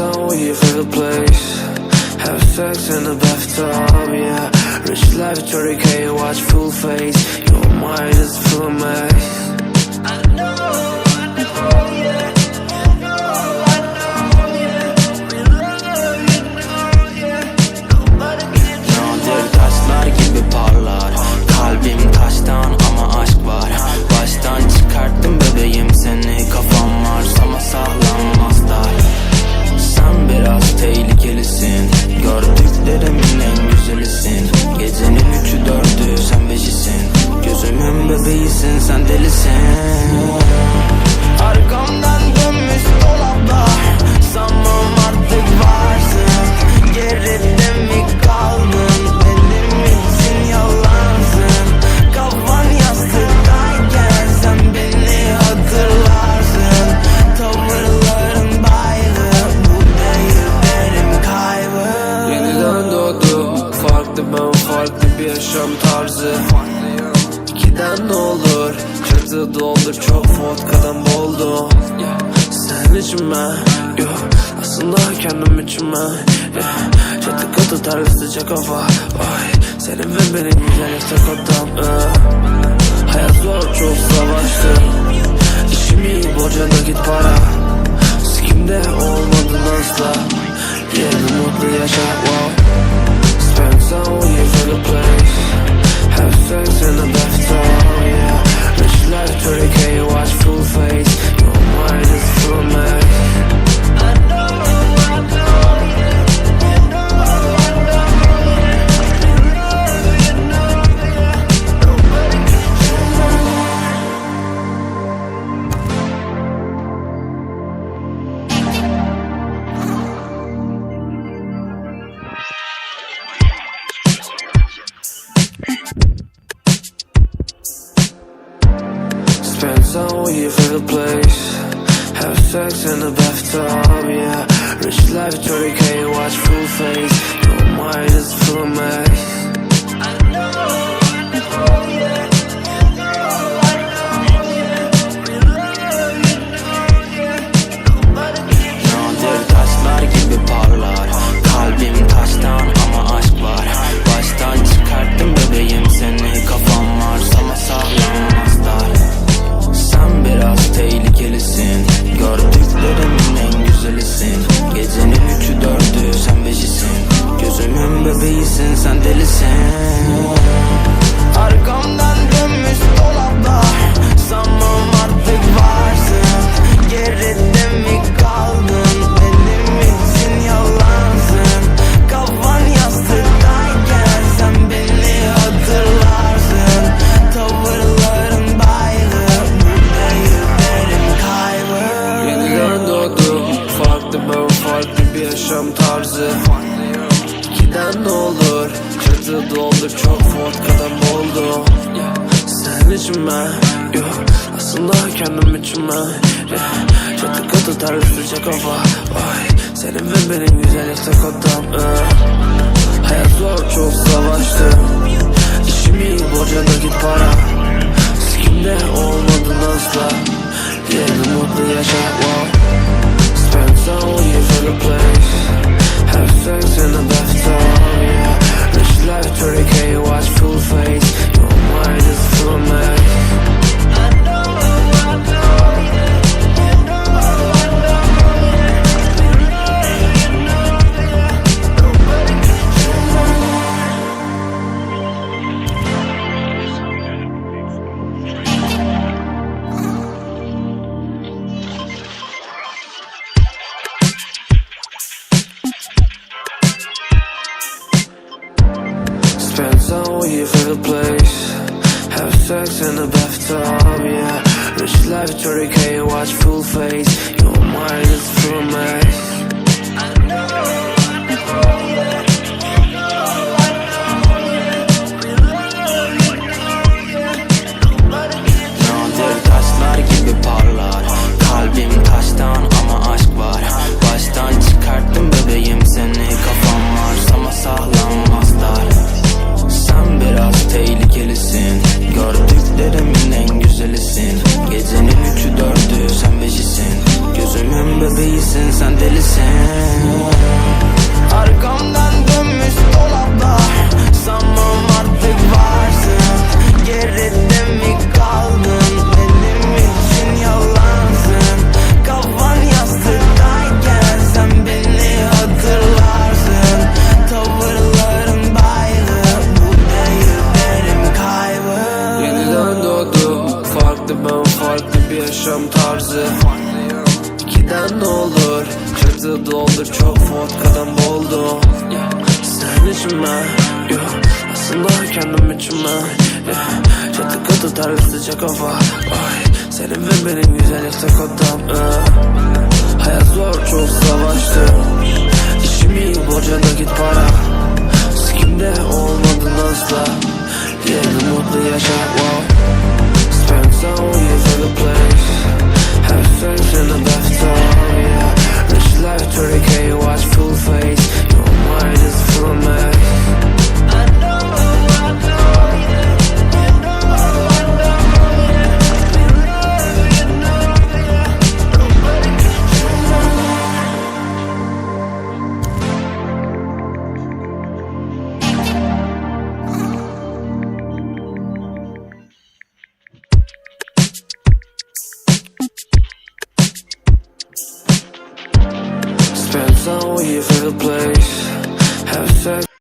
on with your favorite place. Have sex in the bathtub, yeah. Rich life, 30k, watch full face. Your mind is full of maze. Olur. Çatı doldur çok vodkadan boldum yeah. Sen ben yok Aslında kendim yeah. Çatı katı terli sıcak hava Vay. Senin ve benim güzel yatak odam eh. Hayat zor çok savaştım. İşim iyi borca nakit para. Sikimde olmadın asla. Yerini mutlu yaşa wow place. Have sex in the bathtub, yeah. Rich life, 30k, watch full face. Your mind is full of maze Nadir Bebeğisin sen delisin. Arkamdan dönmüş dolaplar Sanmam artık varsın. Geride mi kaldın? Benim için yalansın. Kafan yastıktayken Sen beni hatırlarsın. Tavırların baydı Bu değil benim kaybım Yeniden doğdum Farklı ben farklı bir yaşam tarzı İkiden ne olur Çatı doldur çok vodkadan boldum yeah. Sen için ben yok Aslında kendim için ben yeah. Çatı katı terli sıcak hava Vay. Senin ve benim güzel yatak odam eh. Hayat zor çok savaştım İşim iyi borca nakit para. Sikimde olmadın asla. Yerini mutlu yaşa wow. Spend with your favorite place. Have sex in the your favorite place. Have sex in the bathtub, yeah. Rich life, 30k, watch full face. Your mind is full వెలిసే yüzüme Yo, aslında kendim içime yeah. Çatı katı terli sıcak hava Ay, Senin ve benim güzellik tek odam yeah. Hayat zor